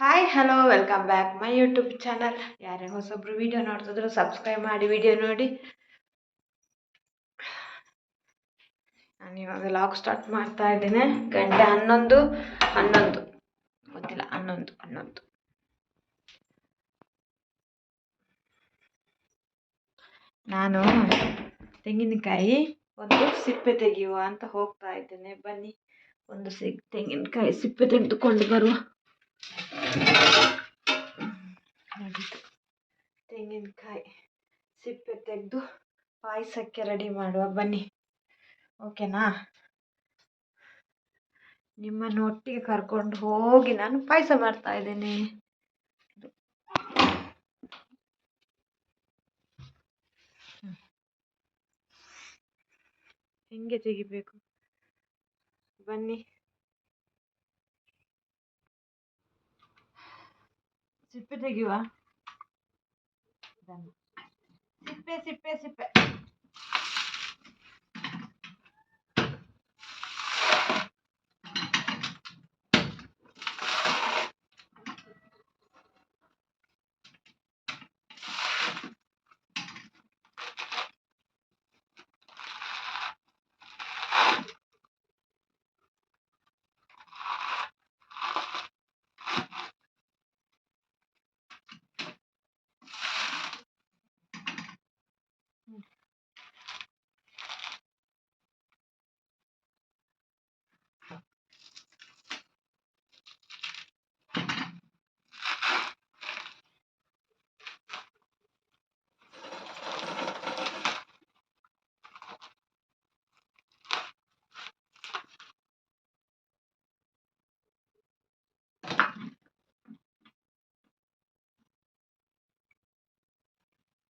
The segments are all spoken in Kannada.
Hi hello welcome back my YouTube channel ಯಾರೇ ಹೊಸಬ್ರು ವಿಡಿಯೋ ನೋಡ್ತಿದ್ರು ಸಬ್ಸ್ಕ್ರೈಬ್ ಮಾಡಿ ವಿಡಿಯೋ ನೋಡಿ. ನಾನು ಇವಾಗ ಲಾಗ್ ಸ್ಟಾರ್ಟ್ ಮಾಡ್ತಾ ಇದ್ದೇನೆ. ಗಂಟೆ ಹನ್ನೊಂದು ಹನ್ನೊಂದು. ಗೊತ್ತಿಲ್ಲ, ಹನ್ನೊಂದು ಹನ್ನೊಂದು. ನಾನು ತೆಂಗಿನಕಾಯಿ ಒಂದು ಸಿಪ್ಪೆ ತೆಗೆಯುವ ಅಂತ ಹೋಗ್ತಾ ಇದ್ದೇನೆ. ಬನ್ನಿ, ಒಂದು ಸಿ ತೆಂಗಿನಕಾಯಿ ಸಿಪ್ಪೆ ತೆಗೆದುಕೊಂಡು ಬರುವ. ತೆಂಗಿನಕಾಯಿ ಸಿಪ್ಪೆ ತೆಗೆದು ಪಾಯಸಕ್ಕೆ ರೆಡಿ ಮಾಡುವ. ಬನ್ನಿ. ಓಕೆನಾ? ನಿಮ್ಮನ್ನು ಒಟ್ಟಿಗೆ ಕರ್ಕೊಂಡು ಹೋಗಿ ನಾನು ಪಾಯಸ ಮಾಡ್ತಾ ಇದ್ದೇನೆ. ಹೆಂಗೆ ತೆಗಿಬೇಕು? ಬನ್ನಿ. ಸಿಪ್ಪೆ ತೆಗೆಯುವ? ಸಿಪ್ಪೆ ಸಿಪ್ಪೆ ಸಿಪ್ಪೆ.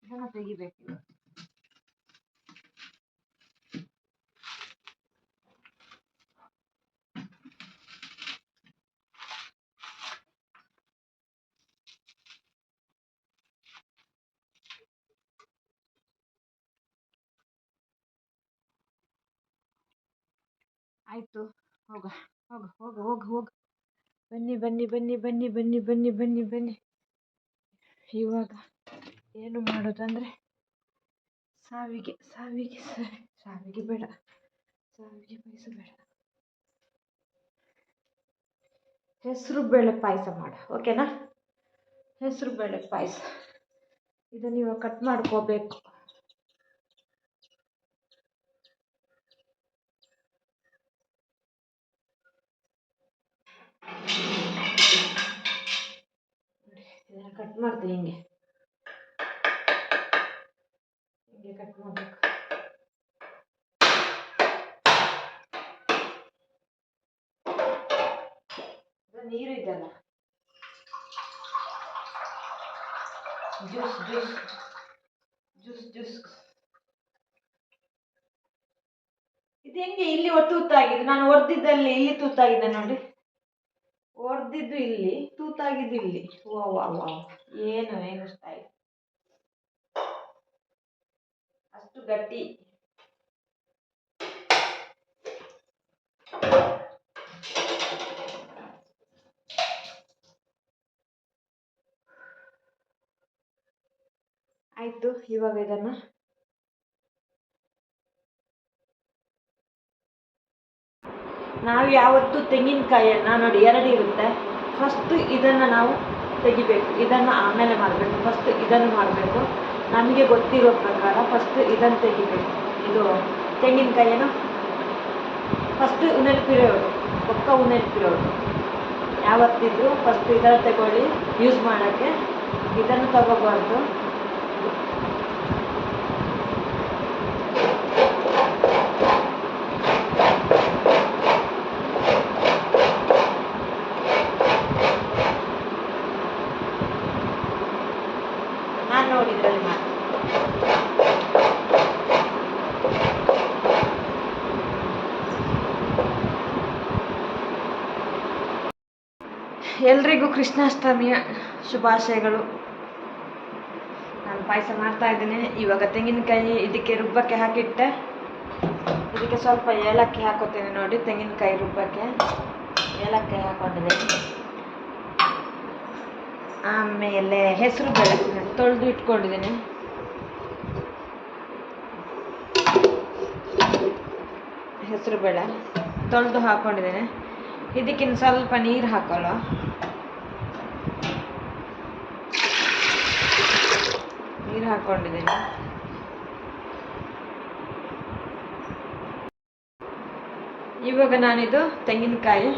ಸಿಪ್ಪೆ ಇದನ್ನು ತೆಗಿಬೇಕು ಇವಾಗ. ಆಯ್ತು, ಹೋಗ ಹೋಗ ಹೋಗ ಹೋಗ ಹೋಗ ಬನ್ನಿ ಬನ್ನಿ ಬನ್ನಿ ಬನ್ನಿ ಬನ್ನಿ ಬನ್ನಿ ಬನ್ನಿ ಬನ್ನಿ ಇವಾಗ ಏನು ಮಾಡೋದಂದರೆ ಸಾವಿಗೆ ಸಾವಿಗೆ ಸರಿ, ಸಾವಿಗೆ ಬೇಡ, ಸಾವಿಗೆ ಪಾಯಸ ಬೇಡ. ಹೆಸರು ಬೇಳೆ ಪಾಯಸ ಮಾಡ ಓಕೆನಾ ಹೆಸರು ಬೇಳೆ ಪಾಯಸ. ಇದನ್ನು ಇವಾಗ ಕಟ್ ಮಾಡ್ಕೋಬೇಕು. ಇದನ್ನು ಕಟ್ ಮಾಡ್ತೀನಿ ಹಿಂಗೆ. ಹಿಂಗೆ ನೀರು ಇದೆಲ್ಲ ಜ್ಯೂಸ್ ಜ್ಯೂಸ್ ಜ್ಯೂಸ್ ಜ್ಯೂಸ್ ಇದು ಹೆಂಗೆ ಇಲ್ಲಿ ಒಟ್ಟು ತೂತಾಗಿದೆ ನಾನು ಒರ್ದಿದ್ದಲ್ಲಿ ಇಲ್ಲಿ ತೂತಾಗಿದೆ ನೋಡಿ. ಒರ್ದಿದ್ದು ಇಲ್ಲಿ ತೂತಾಗಿದ್ದು ಇಲ್ಲಿ. ವಾ ವಾ ವಾ. ಏನು ಏನು ಸ್ಟೈಲ್ ಅಷ್ಟು ಗಟ್ಟಿ. ಆಯಿತು, ಇವಾಗ ಇದನ್ನು. ನಾವು ಯಾವತ್ತು ತೆಂಗಿನಕಾಯಿಯನ್ನು ನೋಡಿ ಎರಡು ಇರುತ್ತೆ. ಫಸ್ಟ್ ಇದನ್ನು ನಾವು ತೆಗಿಬೇಕು. ಇದನ್ನು ಆಮೇಲೆ ಮಾಡಬೇಕು. ಫಸ್ಟ್ ಇದನ್ನು ಮಾಡಬೇಕು. ನಮಗೆ ಗೊತ್ತಿರೋ ಪ್ರಕಾರ ಫಸ್ಟ್ ಇದನ್ನು ತೆಗಿಬೇಕು. ಇದು ತೆಂಗಿನಕಾಯಿಯನ್ನು ಫಸ್ಟ್ ನೆನಪಿರೋರು ಪಕ್ಕ ನೆನಪಿರೋರು ಯಾವತ್ತಿದ್ರೂ ಫಸ್ಟ್ ಇದನ್ನು ತಗೊಳ್ಳಿ ಯೂಸ್ ಮಾಡೋಕ್ಕೆ. ಇದನ್ನು ತಗೋಬಾರ್ದು ನಾನು ನೋಡಿದ್ರಲ್ಲಿ ಮಾಡಿ ಎಲ್ರಿಗೂ ಕೃಷ್ಣಾಷ್ಟಮಿಯ ಶುಭಾಶಯಗಳು. ನಾನು ಪಾಯಸ ಮಾಡ್ತಾ ಇದ್ದೀನಿ. ಇವಾಗ ತೆಂಗಿನಕಾಯಿ ಇದಕ್ಕೆ ರುಬ್ಬಕ್ಕೆ ಹಾಕಿಟ್ಟೆ. ಇದಕ್ಕೆ ಸ್ವಲ್ಪ ಏಲಕ್ಕಿ ಹಾಕೋತೀನಿ ನೋಡಿ ತೆಂಗಿನಕಾಯಿ ರುಬ್ಬಕ್ಕೆ. ಏಲಕ್ಕಿ ಹಾಕೊಂಡಿದೆ ಆಮೇಲೆ ಹೆಸರು ಬೇಳೆ ತೊಳೆದು ಇಟ್ಕೊಂಡಿದ್ದೀನಿ. ಹೆಸರು ಬೇಳೆ ತೊಳೆದು ಹಾಕೊಂಡಿದ್ದೀನಿ. ಇದಕ್ಕಿನ್ನು ಸ್ವಲ್ಪ ನೀರು ಹಾಕೊಳ್ಳೋ ಹಾಕೊಂಡಿದ್ದೀನಿ. ಇವಾಗ ನಾನಿದು ತೆಂಗಿನಕಾಯಿ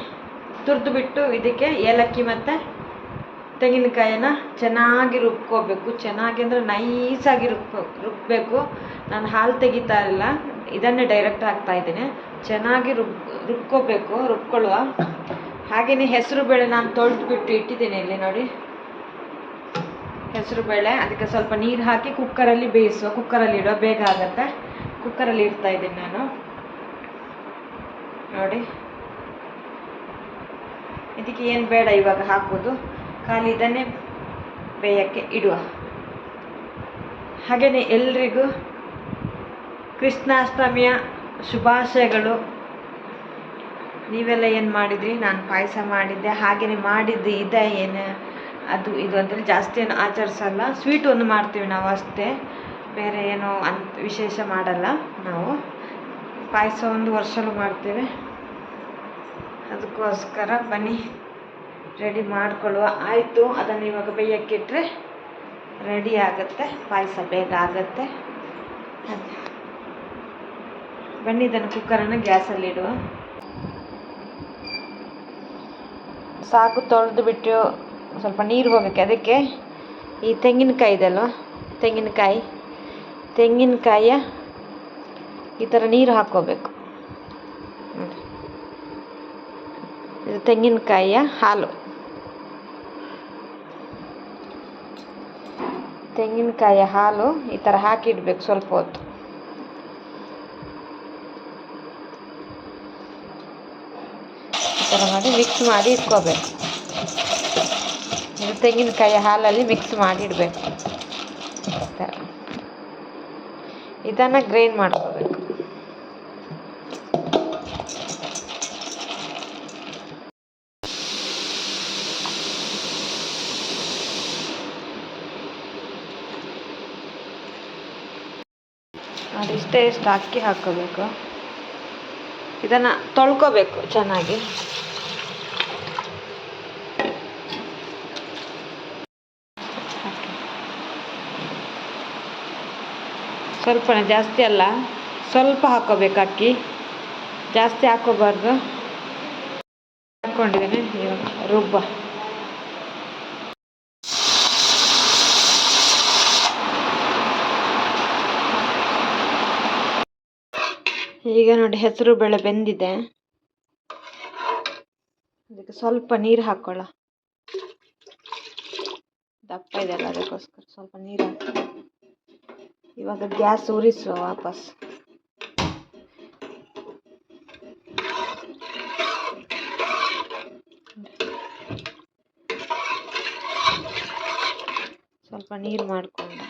ತುರಿದು ಬಿಟ್ಟು ಇದಕ್ಕೆ ಏಲಕ್ಕಿ ಮತ್ತು ತೆಂಗಿನಕಾಯಿನ ಚೆನ್ನಾಗಿ ರುಬ್ಕೋಬೇಕು. ಚೆನ್ನಾಗಿ ಅಂದರೆ ನೈಸಾಗಿ ರುಬ್ಬ ರುಬ್ಬಬೇಕು ನಾನು ಹಾಲು ತೆಗಿತಾ ಇಲ್ಲ. ಇದನ್ನೇ ಡೈರೆಕ್ಟ್ ಹಾಕ್ತಾ ಇದ್ದೀನಿ. ಚೆನ್ನಾಗಿ ರುಬ್, ರುಬ್ಕೋಬೇಕು, ರುಬ್ಕೊಳ್ಳುವ. ಹಾಗೆಯೇ ಹೆಸರು ಬೇಳೆ ನಾನು ತೊಳೆದು ಬಿಟ್ಟು ಇಟ್ಟಿದ್ದೀನಿ ಇಲ್ಲಿ ನೋಡಿ. ಹೆಸರು ಬೇಳೆ, ಅದಕ್ಕೆ ಸ್ವಲ್ಪ ನೀರು ಹಾಕಿ ಕುಕ್ಕರಲ್ಲಿ ಬೇಯಿಸುವ, ಕುಕ್ಕರಲ್ಲಿ ಇಡುವ, ಬೇಗ ಆಗುತ್ತೆ. ಕುಕ್ಕರಲ್ಲಿ ಇಡ್ತಾ ಇದ್ದೀನಿ ನಾನು. ನೋಡಿ. ಇದಕ್ಕೆ ಏನು ಬೇಡ ಇವಾಗ ಹಾಕೋದು ಖಾಲಿ ಇದನ್ನೇ ಬೇಯಕ್ಕೆ ಇಡುವ. ಹಾಗೆಯೇ ಎಲ್ರಿಗೂ ಕೃಷ್ಣಾಷ್ಟಮಿಯ ಶುಭಾಶಯಗಳು. ನೀವೆಲ್ಲ ಏನು ಮಾಡಿದ್ರಿ? ನಾನು ಪಾಯಸ ಮಾಡಿದ್ದೆ. ಹಾಗೆಯೇ ಮಾಡಿದ್ದು ಇದೆ. ಏನು ಅದು ಇದು ಅಂತೇಳಿ ಜಾಸ್ತಿ ಏನು ಆಚರಿಸಲ್ಲ. ಸ್ವೀಟ್ ಒಂದು ಮಾಡ್ತೀವಿ ನಾವು ಅಷ್ಟೇ. ಬೇರೆ ಏನು ಅಂತ ವಿಶೇಷ ಮಾಡಲ್ಲ ನಾವು. ಪಾಯಸ ಒಂದು ವರ್ಷಲ್ಲೂ ಮಾಡ್ತೇವೆ. ಅದಕ್ಕೋಸ್ಕರ ಬನ್ನಿ. ರೆಡಿ ಮಾಡಿಕೊಳ್ಳುವ. ಆಯಿತು, ಅದನ್ನು ಇವಾಗ ಬೇಯಕ್ಕಿಟ್ರೆ ರೆಡಿ ಆಗುತ್ತೆ. ಪಾಯಸ ಬೇಗ ಆಗುತ್ತೆ. ಬನ್ನಿ ಇದನ್ನು ಕುಕ್ಕರನ್ನು ಗ್ಯಾಸಲ್ಲಿಡುವ ಸಾಕು ತೊಳೆದು ಬಿಟ್ಟು ಸ್ವಲ್ಪ ನೀರು ಹೋಗೋಕ್ಕೆ ಅದಕ್ಕೆ ಈ ತೆಂಗಿನಕಾಯಿ ಇದೆಯಲ್ವ ತೆಂಗಿನಕಾಯಿ. ತೆಂಗಿನಕಾಯಿಯ ಈ ಥರ ನೀರು ಹಾಕ್ಕೋಬೇಕು. ಇದು ತೆಂಗಿನಕಾಯಿಯ ಹಾಲು. ತೆಂಗಿನಕಾಯಿಯ ಹಾಲು ಈ ಥರ ಹಾಕಿಡ್ಬೇಕು ಸ್ವಲ್ಪ ಹೊತ್ತು. ಈ ಥರ ಮಾಡಿ ಮಿಕ್ಸ್ ಮಾಡಿ ಇಟ್ಕೋಬೇಕು. ಇದು ತೆಂಗಿನಕಾಯಿ ಹಾಲಲ್ಲಿ ಮಿಕ್ಸ್ ಮಾಡಿಡಬೇಕು. ಇದನ್ನು ಗ್ರೈಂಡ್ ಮಾಡ್ಕೋಬೇಕು. ಅದಿಷ್ಟೇ ಎಷ್ಟು ಅಕ್ಕಿ ಹಾಕ್ಕೋಬೇಕು. ಇದನ್ನು ತೊಳ್ಕೋಬೇಕು ಚೆನ್ನಾಗಿ. ಸ್ವಲ್ಪನೇ ಜಾಸ್ತಿ ಅಲ್ಲ. ಸ್ವಲ್ಪ ಹಾಕೋಬೇಕು ಅಕ್ಕಿ. ಜಾಸ್ತಿ ಹಾಕ್ಕೋಬಾರ್ದು ಹಾಕ್ಕೊಂಡಿದ್ದೀನಿ ಇವಾಗ ರುಬ್ಬ. ಈಗ ನೋಡಿ ಹೆಸರು ಬೇಳೆ ಬೆಂದಿದೆ. ಅದಕ್ಕೆ ಸ್ವಲ್ಪ ನೀರು ಹಾಕ್ಕೊಳ್ಳ ದಪ್ಪ ಇದೆಲ್ಲ ಅದಕ್ಕೋಸ್ಕರ ಸ್ವಲ್ಪ ನೀರು ಹಾಕಿ. ಇವಾಗ ಗ್ಯಾಸ್ ಉರಿಸುವ ವಾಪಸ್. ಸ್ವಲ್ಪ ನೀರು ಮಾಡಿಕೊಂಡು.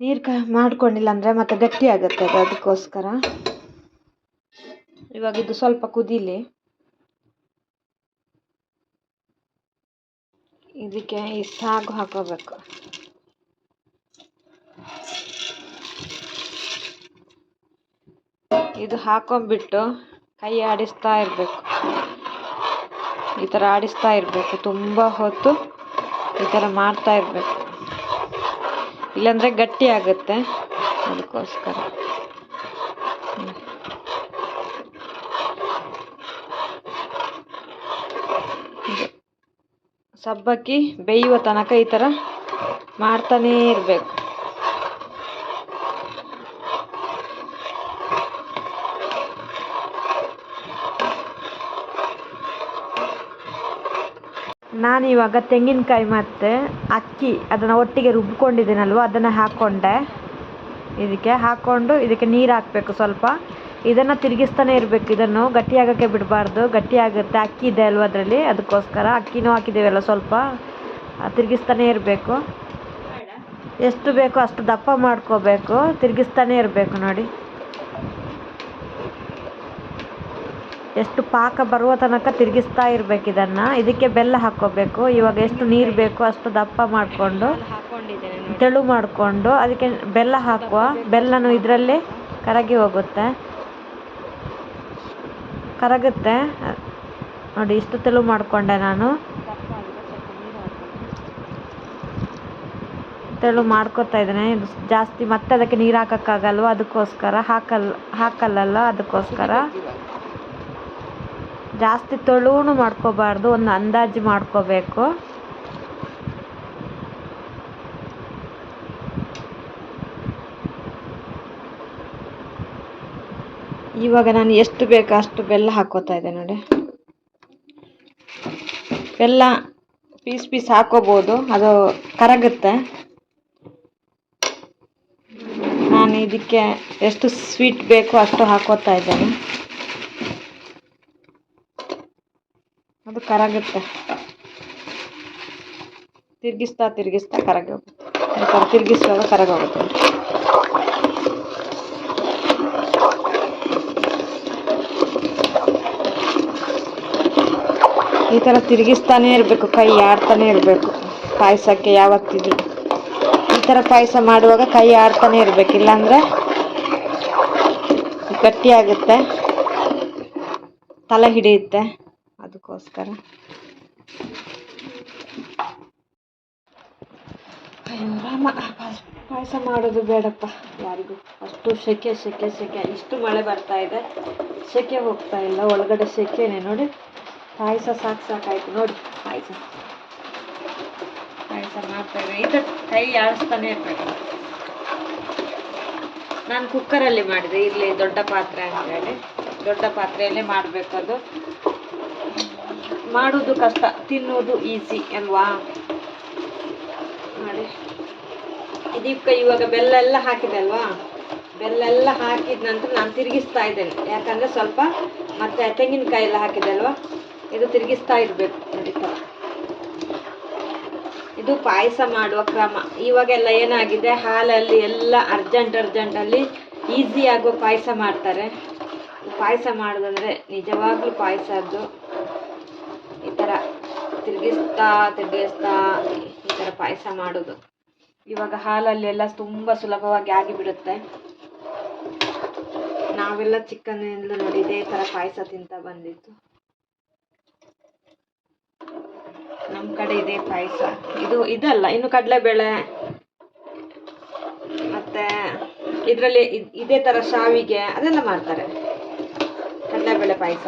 ನೀರು ಕ, ಮಾಡ್ಕೊಂಡಿಲ್ಲ ಅಂದರೆ ಮತ್ತೆ ಗಟ್ಟಿ ಆಗುತ್ತೆ ಅದು ಅದಕ್ಕೋಸ್ಕರ. ಇವಾಗ ಇದು ಸ್ವಲ್ಪ ಕುದೀಲಿ. ಇದಕ್ಕೆ ಈ ಸಾಗು ಹಾಕೋಬೇಕು. ಇದು ಹಾಕೊಂಡ್ಬಿಟ್ಟು ಕೈ ಆಡಿಸ್ತಾ ಇರಬೇಕು. ಈ ಥರ ಆಡಿಸ್ತಾ ಇರಬೇಕು. ತುಂಬ ಹೊತ್ತು ಈ ಥರ ಮಾಡ್ತಾ ಇರಬೇಕು. ಇಲ್ಲಾಂದರೆ ಗಟ್ಟಿ ಆಗುತ್ತೆ. ಅದಕ್ಕೋಸ್ಕರ. ಸಬ್ಬಕ್ಕಿ ಬೇಯುವ ತನಕ ಈ ಥರ ಮಾಡ್ತಾನೇ ಇರಬೇಕು. ನಾನು ಇವಾಗ ತೆಂಗಿನಕಾಯಿ ಮತ್ತು ಅಕ್ಕಿ ಅದನ್ನು ಒಟ್ಟಿಗೆ ರುಬ್ಕೊಂಡಿದ್ದೀನಲ್ವ, ಅದನ್ನು ಹಾಕ್ಕೊಂಡೆ ಇದಕ್ಕೆ ಹಾಕ್ಕೊಂಡು ಇದಕ್ಕೆ ನೀರು ಹಾಕಬೇಕು ಸ್ವಲ್ಪ. ಇದನ್ನು ತಿರುಗಿಸ್ತಾನೆ ಇರಬೇಕು. ಇದನ್ನು ಗಟ್ಟಿಯಾಗೋಕ್ಕೆ ಬಿಡಬಾರ್ದು. ಗಟ್ಟಿಯಾಗುತ್ತೆ. ಅಕ್ಕಿ ಇದೆ ಅಲ್ವ ಅದರಲ್ಲಿ? ಅದಕ್ಕೋಸ್ಕರ ಅಕ್ಕಿನೂ ಹಾಕಿದ್ದೇವಲ್ಲ ಸ್ವಲ್ಪ. ತಿರುಗಿಸ್ತಾನೆ ಇರಬೇಕು. ಎಷ್ಟು ಬೇಕೋ ಅಷ್ಟು ದಪ್ಪ ಮಾಡ್ಕೋಬೇಕು. ತಿರುಗಿಸ್ತಾನೆ ಇರಬೇಕು ನೋಡಿ. ಎಷ್ಟು ಪಾಕ ಬರುವ ತನಕ ತಿರುಗಿಸ್ತಾ ಇರಬೇಕು ಇದನ್ನು. ಇದಕ್ಕೆ ಬೆಲ್ಲ ಹಾಕ್ಕೋಬೇಕು. ಇವಾಗ ಎಷ್ಟು ನೀರು ಬೇಕೋ ಅಷ್ಟು ದಪ್ಪ ಮಾಡಿಕೊಂಡು, ತೆಳು ಮಾಡಿಕೊಂಡು, ಅದಕ್ಕೆ ಬೆಲ್ಲ ಹಾಕುವ. ಬೆಲ್ಲನು ಇದರಲ್ಲೇ ಕರಗಿ ಹೋಗುತ್ತೆ. ಕರಗುತ್ತೆ. ನೋಡಿ, ಇಷ್ಟು ತೆಳು ಮಾಡಿಕೊಂಡೆ ನಾನು. ತೆಳು ಮಾಡ್ಕೊತಾ ಇದ್ದೇನೆ. ಇದು ಜಾಸ್ತಿ ಮತ್ತೆ ಅದಕ್ಕೆ ನೀರು ಹಾಕೋಕ್ಕಾಗಲ್ವ? ಅದಕ್ಕೋಸ್ಕರ ಹಾಕಲ್, ಹಾಕಲ್ಲಲ್ಲ ಅದಕ್ಕೋಸ್ಕರ? ಜಾಸ್ತಿ ತೆಳುನು ಮಾಡ್ಕೋಬಾರ್ದು. ಒಂದು ಅಂದಾಜು ಮಾಡ್ಕೋಬೇಕು. ಇವಾಗ ನಾನು ಎಷ್ಟು ಬೇಕೋ ಅಷ್ಟು ಬೆಲ್ಲ ಹಾಕೋತಾ ಇದ್ದೆ ನೋಡಿ. ಬೆಲ್ಲ ಪೀಸ್ ಪೀಸ್ ಹಾಕೋಬೋದು, ಅದು ಕರಗುತ್ತೆ. ನಾನು ಇದಕ್ಕೆ ಎಷ್ಟು ಸ್ವೀಟ್ ಬೇಕೋ ಅಷ್ಟು ಹಾಕೋತಾ ಇದ್ದೇನೆ. ಅದು ಕರಗುತ್ತೆ. ತಿರುಗಿಸ್ತಾ ತಿರುಗಿಸ್ತಾ ಕರಗೋಗುತ್ತೆ. ತಿರುಗಿಸುವಾಗ ಕರಗೋಗುತ್ತೆ. ಈ ಥರ ತಿರುಗಿಸ್ತಾನೆ ಇರಬೇಕು, ಕೈ ಆಡ್ತಾನೆ ಇರಬೇಕು. ಪಾಯಸಕ್ಕೆ ಯಾವತ್ತಿದ್ರು. ಈ ಥರ ಪಾಯಸ ಮಾಡುವಾಗ ಕೈ ಆಡ್ತಾನೆ ಇರಬೇಕು, ಇಲ್ಲಾಂದರೆ ಗಟ್ಟಿಯಾಗುತ್ತೆ ತಲೆ ಹಿಡಿಯುತ್ತೆ ಅದಕ್ಕೋಸ್ಕರ. ಅಯ್ಯೋ, ರಾಮ ಪಾಯಸ ಮಾಡೋದು ಬೇಡಪ್ಪ. ಯಾರಿಗೂ. ಅಷ್ಟು ಸೆಕೆ ಸೆಕೆ ಸೆಕೆ. ಇಷ್ಟು ಮಳೆ ಬರ್ತಾ ಇದೆ. ಸೆಕೆ ಹೋಗ್ತಾ ಇಲ್ಲ, ಒಳಗಡೆ ಸೆಕೆನೆ ನೋಡಿ. ಪಾಯಸ ಸಾಕು ಸಾಕಾಯ್ತು, ನೋಡಿ ಪಾಯಸ. ಪಾಯಸ ಮಾಡ್ತಾ ಇದ್ರೆ ಇದು ಕೈ ಆಡಿಸ್ತಾನೆ ಇರ್ಬೇಕು. ನಾನು ಕುಕ್ಕರಲ್ಲಿ ಮಾಡಿದೆ. ಇಲ್ಲಿ ದೊಡ್ಡ ಪಾತ್ರೆ ಅಂತೇಳಿ ದೊಡ್ಡ ಪಾತ್ರೆಯಲ್ಲೇ ಮಾಡಬೇಕು ಅದು. ಮಾಡೋದು ಕಷ್ಟ, ತಿನ್ನೋದು ಈಸಿ ಅಲ್ವಾ? ನೋಡಿ. ಇದಕ್ಕೆ ಇವಾಗ ಬೆಲ್ಲ ಎಲ್ಲ ಹಾಕಿದೆ ಅಲ್ವಾ? ಬೆಲ್ಲ ಎಲ್ಲ ಹಾಕಿದ ನಂತರ ನಾನು ತಿರುಗಿಸ್ತಾ ಇದ್ದೇನೆ. ಯಾಕಂದರೆ ಸ್ವಲ್ಪ ಮತ್ತೆ ತೆಂಗಿನಕಾಯಿ ಎಲ್ಲ ಹಾಕಿದೆ ಅಲ್ವಾ? ಇದು ತಿರುಗಿಸ್ತಾ ಇರಬೇಕು ನೋಡಿ ಇದು ಪಾಯಸ ಮಾಡುವ ಕ್ರಮ. ಇವಾಗೆಲ್ಲ ಏನಾಗಿದೆ? ಹಾಲಲ್ಲಿ ಎಲ್ಲ ಅರ್ಜೆಂಟ್ ಅರ್ಜೆಂಟಲ್ಲಿ ಈಸಿ ಆಗುವ ಪಾಯಸ ಮಾಡ್ತಾರೆ. ಪಾಯಸ ಮಾಡೋದಂದರೆ ನಿಜವಾಗ್ಲೂ ಪಾಯಸ ಅದು ಈ ಥರ ತಿರುಗಿಸ್ತಾ ತಿರುಗಿಸ್ತಾ ಈ ಥರ ಪಾಯಸ ಮಾಡೋದು. ಇವಾಗ ಹಾಲಲ್ಲಿ ಎಲ್ಲ ತುಂಬ ಸುಲಭವಾಗಿ ಆಗಿಬಿಡುತ್ತೆ. ನಾವೆಲ್ಲ ಚಿಕ್ಕಂದಿನಿಂದಲೂ ನೋಡಿ ಇದೇ ಥರ ಪಾಯಸ ತಿಂತ ಬಂದಿತ್ತು ನಮ್ಮ ಕಡೆ ಇದೆ ಪಾಯಸ. ಇದು ಇದಲ್ಲ, ಇನ್ನು ಕಡಲೆಬೇಳೆ. ಮತ್ತೆ ಇದರಲ್ಲಿ ಇದೇ ಥರ ಶಾವಿಗೆ, ಅದೆಲ್ಲ ಮಾಡ್ತಾರೆ. ಕಡಲೆಬೇಳೆ ಪಾಯಸ,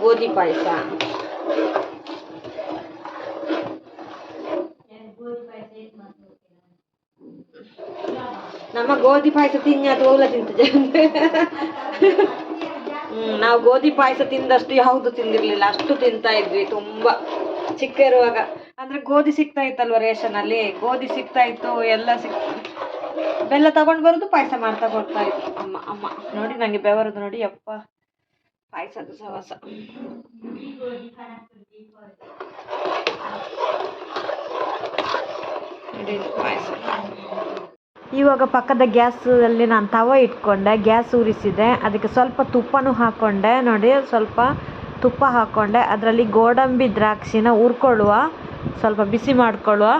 ಗೋಧಿ ಪಾಯಸ. ನಮ್ಮ ಗೋಧಿ ಪಾಯಸ ತಿನ್ನೋದು ಓಲ ಹ್ಮ್, ನಾವು ಗೋಧಿ ಪಾಯಸ ತಿಂದಷ್ಟು ಯಾವುದು ತಿಂದಿರ್ಲಿಲ್ಲ, ಅಷ್ಟು ತಿಂತಾ ಇದ್ವಿ ತುಂಬಾ. ಚಿಕ್ಕ ಇರುವಾಗ ಅಂದ್ರೆ ಗೋಧಿ ಸಿಗ್ತಾ ಇತ್ತಲ್ವ ರೇಷನ್ ಅಲ್ಲಿ ಗೋಧಿ ಸಿಗ್ತಾ ಇತ್ತು, ಎಲ್ಲ ಸಿಕ್ ಬೆಲ್ಲ ತಗೊಂಡು ಬರೋದು, ಪಾಯಸ ಮಾಡ್ತಾ ಕೊಡ್ತಾ ಇತ್ತು. ಅಮ್ಮ ಅಮ್ಮ, ನೋಡಿ ನನಗೆ ಬೆವರದು ನೋಡಿ ಅಪ್ಪ ಪಾಯಸದ ಸವಸ. ಪಾಯಸ. ಇವಾಗ ಪಕ್ಕದ ಗ್ಯಾಸಲ್ಲಿ ನಾನು ತವ ಇಟ್ಕೊಂಡೆ, ಗ್ಯಾಸ್ ಉರಿಸಿದೆ ಅದಕ್ಕೆ ಸ್ವಲ್ಪ ತುಪ್ಪನೂ ಹಾಕ್ಕೊಂಡೆ ನೋಡಿ ಸ್ವಲ್ಪ ತುಪ್ಪ ಹಾಕ್ಕೊಂಡೆ ಅದರಲ್ಲಿ ಗೋಡಂಬಿ ದ್ರಾಕ್ಷಿನ ಹುರ್ಕೊಳ್ಳುವ. ಸ್ವಲ್ಪ ಬಿಸಿ ಮಾಡಿಕೊಳ್ಳುವ.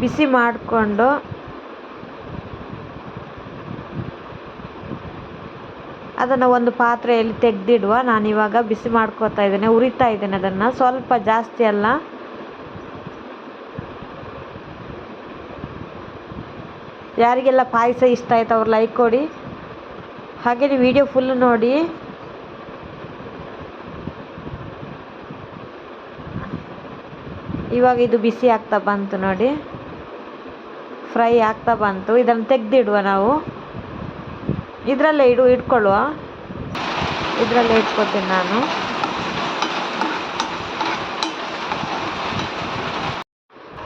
ಬಿಸಿ ಮಾಡಿಕೊಂಡು ಅದನ್ನು ಒಂದು ಪಾತ್ರೆಯಲ್ಲಿ ತೆಗೆದಿಡುವ. ನಾನಿವಾಗ ಬಿಸಿ ಮಾಡ್ಕೋತಾ ಇದ್ದೇನೆ ಉರಿತಾ ಇದ್ದೇನೆ ಅದನ್ನು. ಸ್ವಲ್ಪ ಜಾಸ್ತಿ ಅಲ್ಲ. ಯಾರಿಗೆಲ್ಲ ಪಾಯಸ ಇಷ್ಟ ಆಯ್ತು ಅವ್ರು ಲೈಕ್ ಕೊಡಿ. ಹಾಗೆಯೇ ವಿಡಿಯೋ ಫುಲ್ ನೋಡಿ. ಇವಾಗ ಇದು ಬಿಸಿ ಆಗ್ತಾ ಬಂತು ನೋಡಿ. ಫ್ರೈ ಆಗ್ತಾ ಬಂತು. ಇದನ್ನು ತೆಗೆದಿಡುವ ನಾವು. ಇದರಲ್ಲೇ ಇಡು, ಇಟ್ಕೊಳ್ಳುವ. ಇದರಲ್ಲೇ ಇಟ್ಕೊತೀನಿ ನಾನು.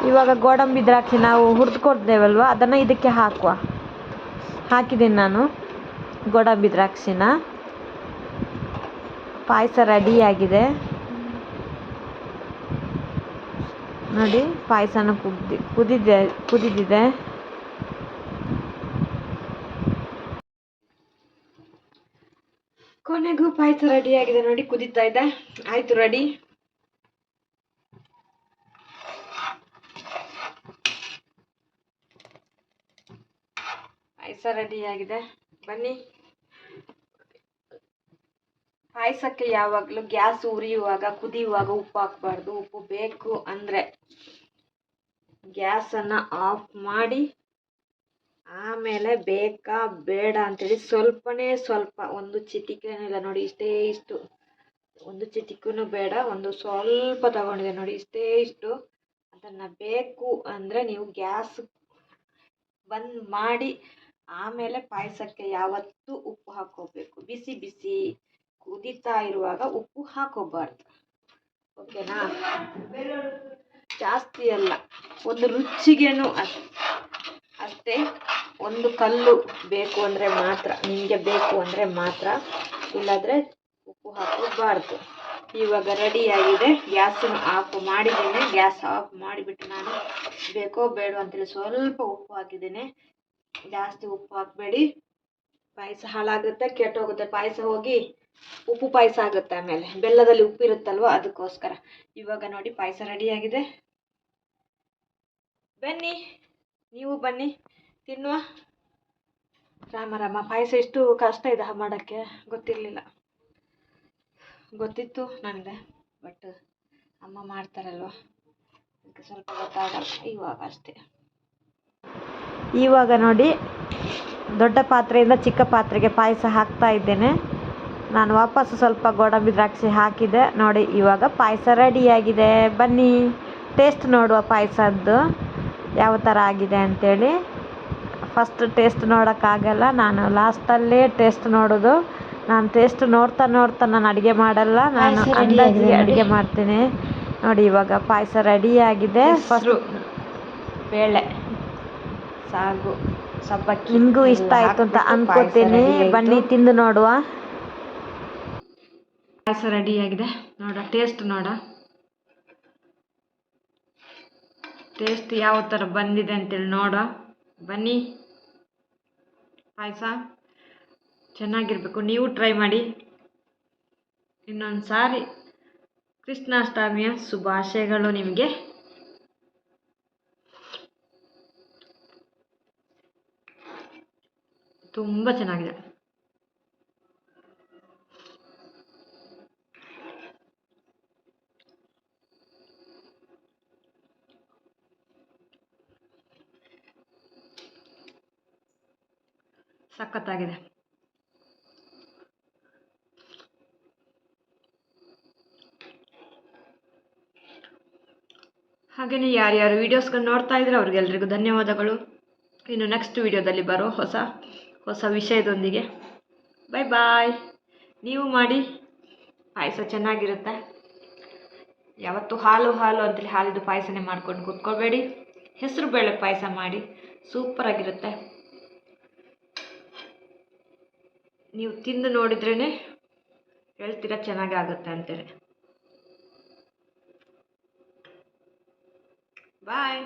ಇವಾಗ ಗೋಡಂಬಿ ದ್ರಾಕ್ಷಿ ನಾವು ಹುರಿದುಕೊಡ್ತೇವಲ್ವ? ಅದನ್ನು ಇದಕ್ಕೆ ಹಾಕುವ. ಹಾಕಿದ್ದೀನಿ ನಾನು ಗೋಡಂಬಿ ದ್ರಾಕ್ಷಿನ. ಪಾಯಸ ರೆಡಿಯಾಗಿದೆ ನೋಡಿ ಪಾಯಸನ ಕುದ್ದಿ ಕುದಿದೆ ಕುದಿದಿದೆ. ಕೊನೆಗೂ ಪಾಯಸ ರೆಡಿ ಆಗಿದೆ ನೋಡಿ, ಕುದೀತಾ ಇದೆ. ಆಯ್ತು ರೆಡಿ ಪಾಯಸ ರೆಡಿ ಆಗಿದೆ. ಬನ್ನಿ. ಪಾಯಸಕ್ಕೆ ಯಾವಾಗಲೂ ಗ್ಯಾಸ್ ಉರಿಯುವಾಗ, ಕುದಿಯುವಾಗ ಉಪ್ಪು ಹಾಕಬಾರ್ದು. ಉಪ್ಪು ಬೇಕು ಅಂದರೆ. ಗ್ಯಾಸನ್ನು ಆಫ್ ಮಾಡಿ, ಆಮೇಲೆ ಬೇಕಾ ಬೇಡ ಅಂತೇಳಿ ಸ್ವಲ್ಪನೇ ಸ್ವಲ್ಪ ಒಂದು ಚಿಟಿಕೆನಿಲ್ಲ ನೋಡಿ, ಇಷ್ಟೇ ಇಷ್ಟು. ಒಂದು ಚಿಟಿಕೂ ಬೇಡ, ಒಂದು ಸ್ವಲ್ಪ ತಗೊಂಡಿದೆ ನೋಡಿ, ಇಷ್ಟೇ ಇಷ್ಟು. ಅದನ್ನು ಬೇಕು ಅಂದರೆ ನೀವು ಗ್ಯಾಸ್ ಬಂದ್ ಮಾಡಿ, ಆಮೇಲೆ ಪಾಯಸಕ್ಕೆ ಯಾವತ್ತೂ ಉಪ್ಪು ಹಾಕೋಬೇಕು ಬಿಸಿ ಬಿಸಿ ಕುದೀತಾ ಇರುವಾಗ ಉಪ್ಪು ಹಾಕೋಬಾರ್ದು ಓಕೆನಾ? ಜಾಸ್ತಿ ಅಲ್ಲ. ಒಂದು ರುಚಿಗೇನು ಅಷ್ಟೇ ಅಷ್ಟೇ ಒಂದು ಕಲ್ಲು ಬೇಕು ಅಂದರೆ ಮಾತ್ರ, ನಿಮಗೆ ಬೇಕು ಅಂದರೆ ಮಾತ್ರ. ಇಲ್ಲಾದರೆ ಉಪ್ಪು ಹಾಕಬಾರ್ದು ಇವಾಗ ರೆಡಿಯಾಗಿದೆ ಗ್ಯಾಸನ್ನು ಆಫ್ ಮಾಡಿದ್ದೇನೆ. ಗ್ಯಾಸ್ ಆಫ್ ಮಾಡಿಬಿಟ್ಟು ನಾನು ಬೇಕೋ ಬೇಡ ಅಂತೇಳಿ ಸ್ವಲ್ಪ ಉಪ್ಪು ಹಾಕಿದ್ದೇನೆ. ಜಾಸ್ತಿ ಉಪ್ಪು ಹಾಕಬೇಡಿ. ಪಾಯಸ ಹಾಳಾಗುತ್ತೆ, ಕೆಟ್ಟೋಗುತ್ತೆ. ಪಾಯಸ ಹೋಗಿ ಉಪ್ಪು ಪಾಯಸ ಆಗುತ್ತೆ ಆಮೇಲೆ. ಬೆಲ್ಲದಲ್ಲಿ ಉಪ್ಪು ಇರುತ್ತಲ್ವ ಅದಕ್ಕೋಸ್ಕರ. ಇವಾಗ ನೋಡಿ ಪಾಯಸ ರೆಡಿಯಾಗಿದೆ ಬನ್ನಿ, ನೀವು ಬನ್ನಿ, ತಿನ್ನುವ. ರಾಮ ರಾಮ, ಪಾಯಸ ಎಷ್ಟು ಕಷ್ಟ ಇದೆ ಮಾಡೋಕ್ಕೆ, ಗೊತ್ತಿರಲಿಲ್ಲ. ಗೊತ್ತಿತ್ತು ನನಗೆ ಬಟ್ ಅಮ್ಮ ಮಾಡ್ತಾರಲ್ವ? ಸ್ವಲ್ಪ ಗೊತ್ತಾಗಲ್ಲ, ಇವಾಗ ಅಷ್ಟೇ. ಇವಾಗ ನೋಡಿ, ದೊಡ್ಡ ಪಾತ್ರೆಯಿಂದ ಚಿಕ್ಕ ಪಾತ್ರೆಗೆ ಪಾಯಸ ಹಾಕ್ತಾ ಇದ್ದೇನೆ. ನಾನು ವಾಪಸ್ಸು ಸ್ವಲ್ಪ ಗೋಡಂಬಿ ದ್ರಾಕ್ಷಿ ಹಾಕಿದೆ. ನೋಡಿ, ಇವಾಗ ಪಾಯಸ ರೆಡಿಯಾಗಿದೆ ಬನ್ನಿ ಟೇಸ್ಟ್ ನೋಡುವ ಪಾಯಸದ್ದು. ಯಾವ ಥರ ಆಗಿದೆ ಹೇಳಿ ಫಸ್ಟ್ ಟೇಸ್ಟ್ ನೋಡೋಕ್ಕಾಗಲ್ಲ. ನಾನು ಲಾಸ್ಟಲ್ಲೇ ಟೇಸ್ಟ್ ನೋಡೋದು. ನಾನು ಟೇಸ್ಟ್ ನೋಡ್ತಾ ನೋಡ್ತಾ ನಾನು ಅಡುಗೆ ಮಾಡಲ್ಲ. ನಾನು ಅಂದಾಜಿಗೆ ಆಗಿದೆ ಅಡುಗೆ ಮಾಡ್ತೀನಿ. ನೋಡಿ ಇವಾಗ ಪಾಯಸ ರೆಡಿಯಾಗಿದೆ ಫಸ್ಟ್ ಬೇಳೆ. ಸಾಗು ಸಬ್ಬಕ್ಕಿ. ನಿಮಗೂ ಇಷ್ಟ ಆಯ್ತು ಅಂತ ಅನ್ಕೋತೀನಿ. ಬನ್ನಿ ತಿಂದು ನೋಡುವ. ಪಾಯಸ ರೆಡಿಯಾಗಿದೆ ನೋಡ ಟೇಸ್ಟ್ ನೋಡ. ಟೇಸ್ಟ್ ಯಾವ ಥರ ಬಂದಿದೆ ಅಂತೇಳಿ ನೋಡ. ಬನ್ನಿ. ಪಾಯಸ ಚೆನ್ನಾಗಿರಬೇಕು. ನೀವು ಟ್ರೈ ಮಾಡಿ. ಇನ್ನೊಂದು ಸಾರಿ ಕೃಷ್ಣಾಷ್ಟಮಿಯ ಶುಭಾಶಯಗಳು ನಿಮಗೆ. ತುಂಬ ಚೆನ್ನಾಗಿದೆ. ಸಖತ್ತಾಗಿದೆ. ಹಾಗೆಯೇ ಯಾರ್ಯಾರು ವೀಡಿಯೋಸ್ಗಳು ನೋಡ್ತಾ ಇದ್ರೆ ಅವ್ರಿಗೆಲ್ರಿಗೂ ಧನ್ಯವಾದಗಳು. ಇನ್ನು ನೆಕ್ಸ್ಟ್ ವಿಡಿಯೋದಲ್ಲಿ ಬರೋ ಹೊಸ ಹೊಸ ವಿಷಯದೊಂದಿಗೆ. ಬಾಯ್ ಬಾಯ್ ನೀವು ಮಾಡಿ. ಪಾಯಸ ಚೆನ್ನಾಗಿರುತ್ತೆ. ಯಾವತ್ತು ಹಾಲು ಹಾಲು ಅಂತೇಳಿ ಹಾಲಿದ್ದು ಪಾಯಸನೇ ಮಾಡ್ಕೊಂಡು ಕೂತ್ಕೋಬೇಡಿ. ಹೆಸರು ಬೇಳೆ ಪಾಯಸ ಮಾಡಿ. ಸೂಪರಾಗಿರುತ್ತೆ. ನೀವು ತಿಂದು ನೋಡಿದ್ರೇ ಹೇಳ್ತೀರ ಚೆನ್ನಾಗಾಗುತ್ತೆ ಅಂತೇಳಿ ಬಾಯ್